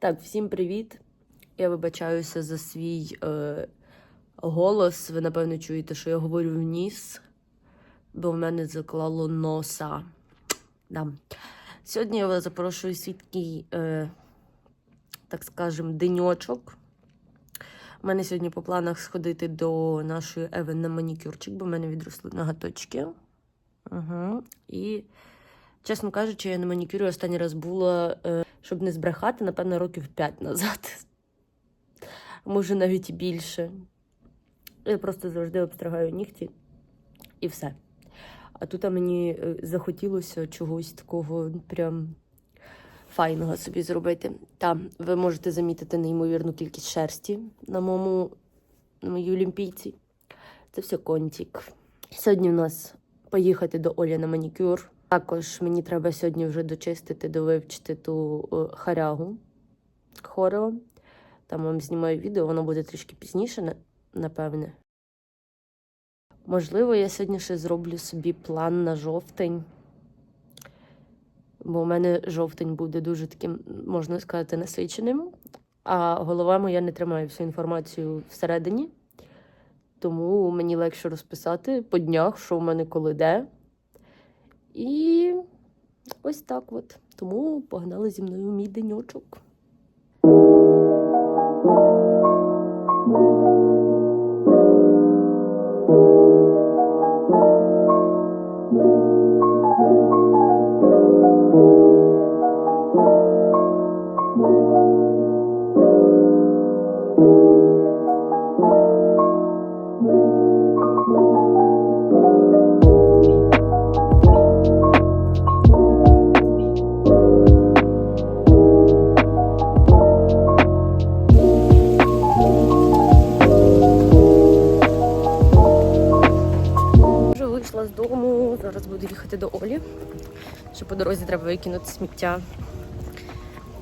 Так, всім привіт. Я вибачаюся за свій е, голос. Ви, напевно, чуєте, що я говорю в ніс, бо в мене заклало носа. Да. Сьогодні я вас запрошую свій такий, е, так скажем, деньочок. У мене сьогодні по планах сходити до нашої Евен на манікюрчик, бо в мене відросли ноготочки. Угу. І, чесно кажучи, я на манікюрі останній раз була, е, щоб не збрехати, напевно, років 5 назад. Може, навіть і більше. Я просто завжди обстригаю нігті і все. А тут мені е, захотілося чогось такого прям файного собі зробити. Там ви можете замітити неймовірну кількість шерсті на моєму на моїй олімпійці. Це все контік. Сьогодні в нас поїхати до Олі на манікюр. Також мені треба сьогодні вже дочистити, довивчити ту е, харягу хорео. Там вам знімаю відео, воно буде трішки пізніше, напевне. Можливо, я сьогодні ще зроблю собі план на жовтень. Бо у мене жовтень буде дуже таким, можна сказати, насиченим. А голова моя не тримає всю інформацію всередині. Тому мені легше розписати по днях, що в мене коли де. І ось так от. Тому погнали зі мною мій деньочок. Вже вийшла з дому, зараз буду їхати до Олі. Ще по дорозі треба викинути сміття.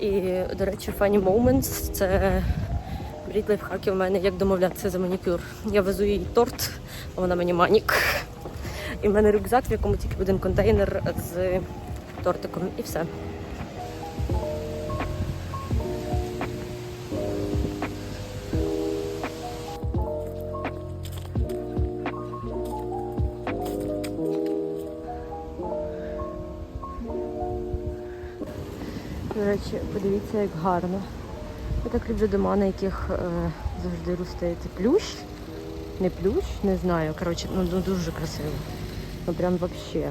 І, до речі, funny moments – це брід лайфхаки у мене, як домовлятися за манікюр. Я везу їй торт, а вона мені манік. І в мене рюкзак, в якому тільки один контейнер з тортиком, і все. Речі, подивіться, як гарно. Я так люблю дома, на яких е, завжди росте плющ. Не плющ, не знаю. Коротше, ну ну, дуже красиво. Ну прям вообще.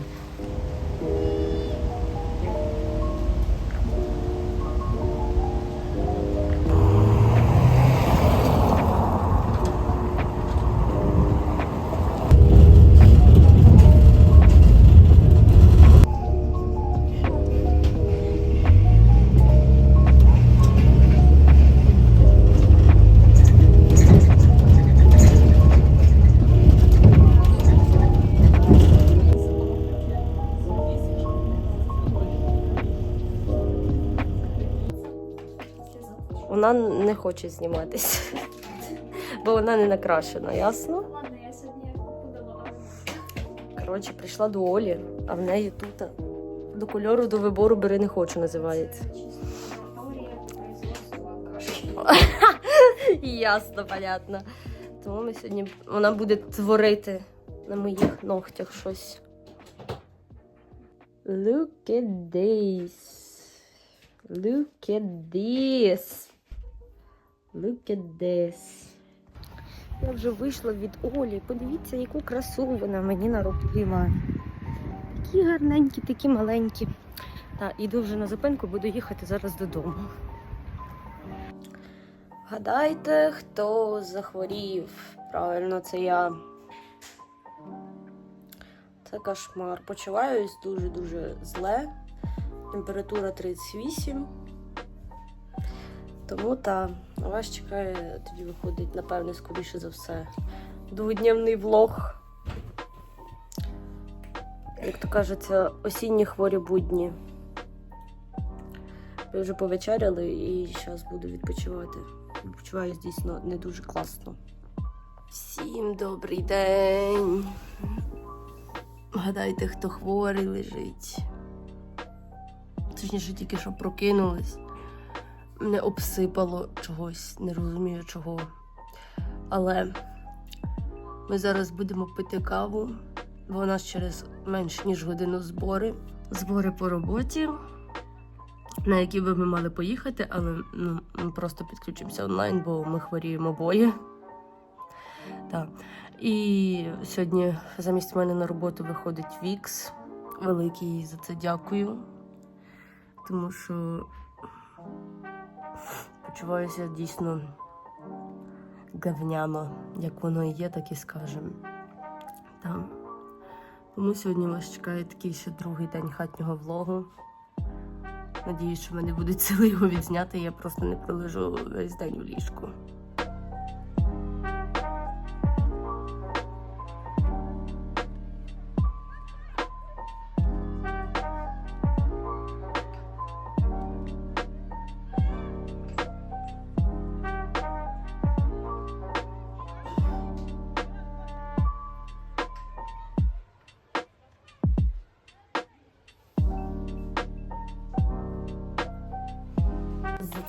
Вона не хоче зніматися, бо вона не накрашена, ясно? Ладно, я сьогодні подала. Коротше, прийшла до Олі, а в неї тут до кольору, до вибору бери не хочу, називається. Ясно, понятно. Тому ми сьогодні вона буде творити на моїх ногтях щось. Look at this. Look at this. Look at this. Я вже вийшла від Олі. Подивіться, яку красу вона мені наробила. Такі гарненькі, такі маленькі. Так, іду вже на зупинку, буду їхати зараз додому. Гадайте, хто захворів? Правильно, це я. Це кошмар. Почуваюсь дуже-дуже зле. Температура 38. Тому та вас чекає, тоді виходить, напевне, скоріше за все. Дводневний влог. Як то кажеться, осінні хворі будні. Ви вже повечеряли і зараз буду відпочивати. Почуваюсь дійсно не дуже класно. Всім добрий день. Гадайте, хто хворий лежить. Точніше, тільки що прокинулась. Мене обсипало чогось, не розумію чого. Але ми зараз будемо пити каву, бо у нас через менш ніж годину збори. Збори по роботі, на які би ми мали поїхати, але ну, ми просто підключимося онлайн, бо ми хворіємо обоє. Так. І сьогодні замість мене на роботу виходить Вікс. Великий за це дякую. Тому що почуваюся дійсно говняно, як воно і є, так і скажемо. Так. Тому сьогодні вас чекає такий ще другий день хатнього влогу. Надіюсь, що мене буде цілий його відзняти, я просто не пролежу весь день у ліжку.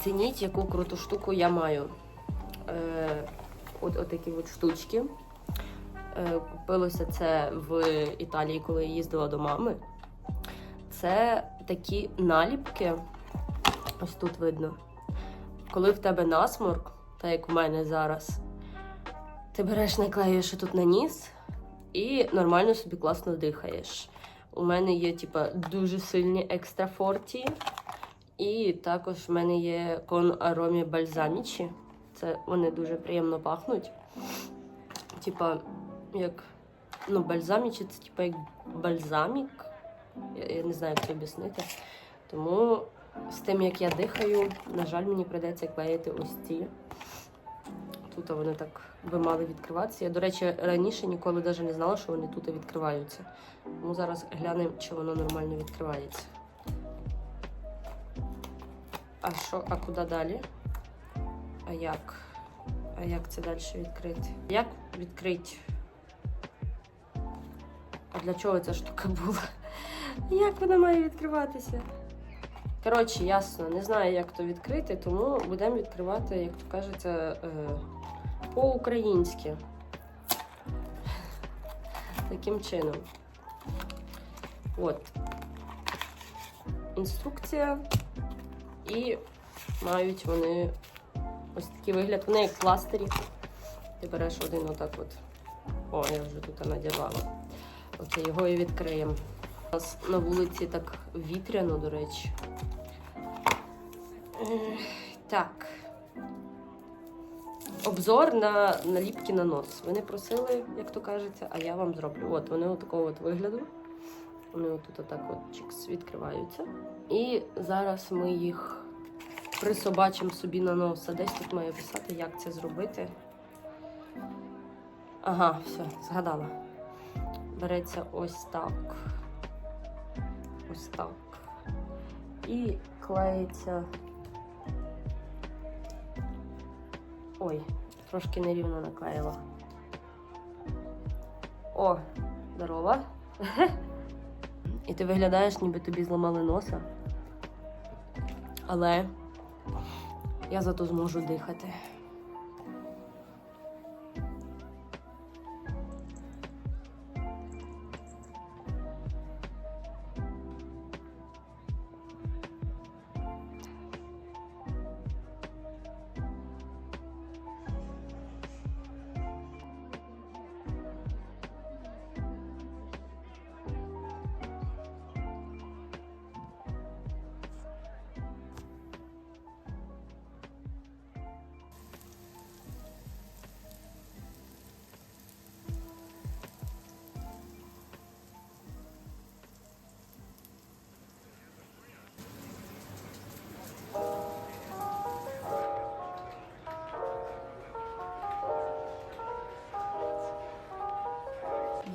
Зацініть, яку круту штуку я маю. Е, от, от такі от штучки. Е, купилося це в Італії, коли я їздила до мами. Це такі наліпки. Ось тут видно. Коли в тебе насморк, так як у мене зараз, ти береш, наклеюєш тут на ніс і нормально собі класно дихаєш. У мене є, типа, дуже сильні екстрафорті. І також в мене є кон аромі бальзамічі. Це вони дуже приємно пахнуть. Типа, як ну, бальзамічі, це типа як бальзамік. Я, я не знаю, як це об'яснити. Тому з тим, як я дихаю, на жаль, мені прийдеться клеїти ось ці. Тут вони так би мали відкриватися. Я, до речі, раніше ніколи навіть не знала, що вони тут відкриваються. Тому зараз глянемо, чи воно нормально відкривається. А що, а куди далі? А як? А як це далі відкрити? Як відкрити? А для чого ця штука була? Як вона має відкриватися? Коротше, ясно, не знаю, як то відкрити, тому будемо відкривати, як то кажеться, е, по-українськи. Таким чином. От. Інструкція. І мають вони ось такий вигляд. Вони як пластирі. Ти береш один отак от. О, я вже тут надягала. Оце його і відкриємо. У нас на вулиці так вітряно, до речі. Е, Так. Обзор на наліпки на нос. Вони просили, як то кажеться, а я вам зроблю. От вони от такого от вигляду. Вони отут отак от чікс відкриваються. І зараз ми їх присобачимо собі на носа. Десь тут має писати, як це зробити. Ага, все, згадала. Береться ось так. Ось так. І клеїться. Ой, трошки нерівно наклеїла. О, здорова. І ти виглядаєш, ніби тобі зламали носа. Але я зато зможу дихати.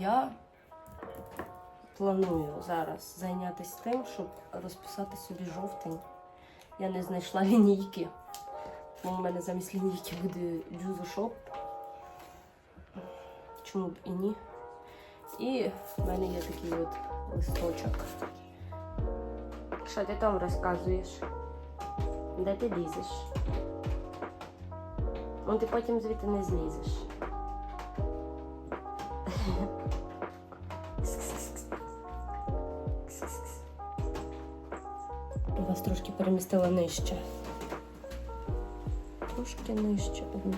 Я планую зараз зайнятися тим, щоб розписати собі жовтень. Я не знайшла лінійки. Тому в мене замість лінійки буде джузошоп. Чому б і ні? І в мене є такий от листочок. Що ти там розказуєш? Де ти лізеш? Ну ти потім звідти не злізеш. Вас трошки перемістила нижче. Трошки нижче. Ого.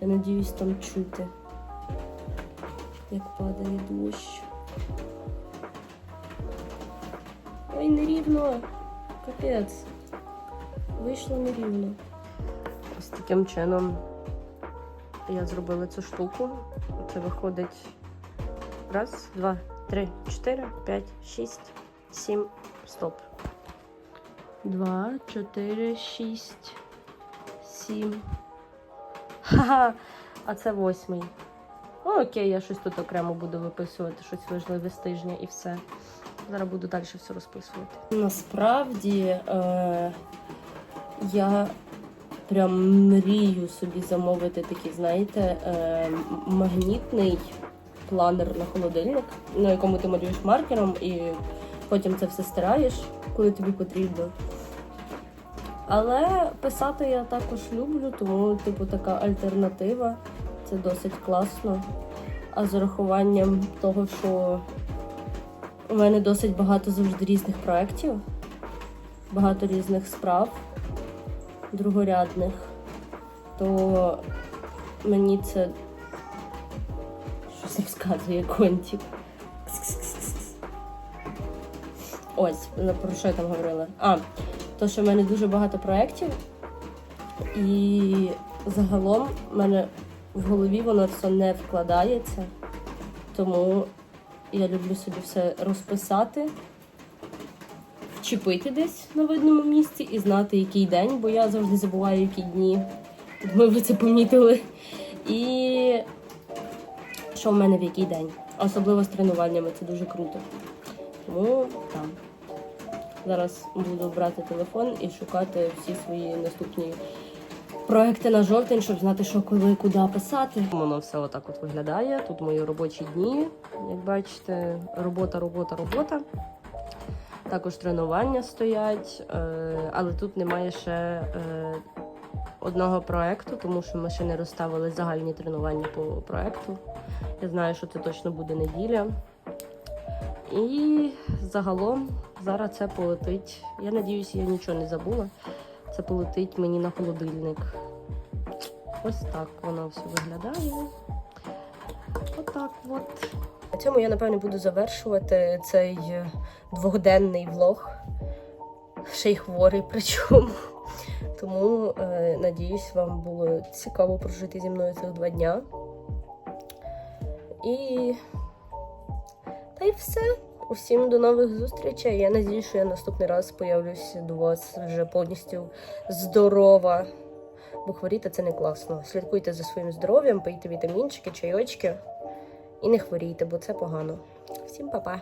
Я надіюсь там чути, як падає дощ. Ой, нерівно. Капець. Вийшло нерівно. Ось таким чином я зробила цю штуку. Це виходить раз, два, три, чотири, п'ять, шість, сім, стоп. Два, чотири, шість, сім. Ха-ха, а це восьмий. Ну, окей, я щось тут окремо буду виписувати, щось важливе з тижня і все. Зараз буду далі все розписувати. Насправді е, я прям мрію собі замовити такий, знаєте, е, магнітний планер на холодильник, на якому ти малюєш маркером і потім це все стираєш, коли тобі потрібно. Але писати я також люблю, тому, типу, така альтернатива. Це досить класно. А з урахуванням того, що у мене досить багато завжди різних проєктів, багато різних справ другорядних, то мені це щось розказує контік. Ось, ну, про що я там говорила? А, то, що в мене дуже багато проєктів, і загалом в мене в голові воно все не вкладається. Тому я люблю собі все розписати, вчепити десь на видному місці і знати, який день, бо я завжди забуваю, які дні. Думаю, ви це помітили. І що в мене в який день. Особливо з тренуваннями, це дуже круто. Тому там. Зараз буду брати телефон і шукати всі свої наступні проекти на жовтень, щоб знати, що коли куди писати. Воно все отак от виглядає. Тут мої робочі дні. Як бачите, робота, робота, робота. Також тренування стоять, е, але тут немає ще е, одного проекту, тому що ми ще не розставили загальні тренування по проекту. Я знаю, що це точно буде неділя. І загалом зараз це полетить. Я надіюся, я нічого не забула. Це полетить мені на холодильник. Ось так воно все виглядає. Отак от. На цьому я, напевно, буду завершувати цей е, двохденний влог. Ще й хворий причому. Тому е, надіюсь, вам було цікаво прожити зі мною цих два дня. І та й все. Усім до нових зустрічей. Я надіюсь, що я наступний раз появлюсь до вас вже повністю здорова. Бо хворіти це не класно. Слідкуйте за своїм здоров'ям, пийте вітамінчики, чайочки і не хворійте, бо це погано. Всім па-па!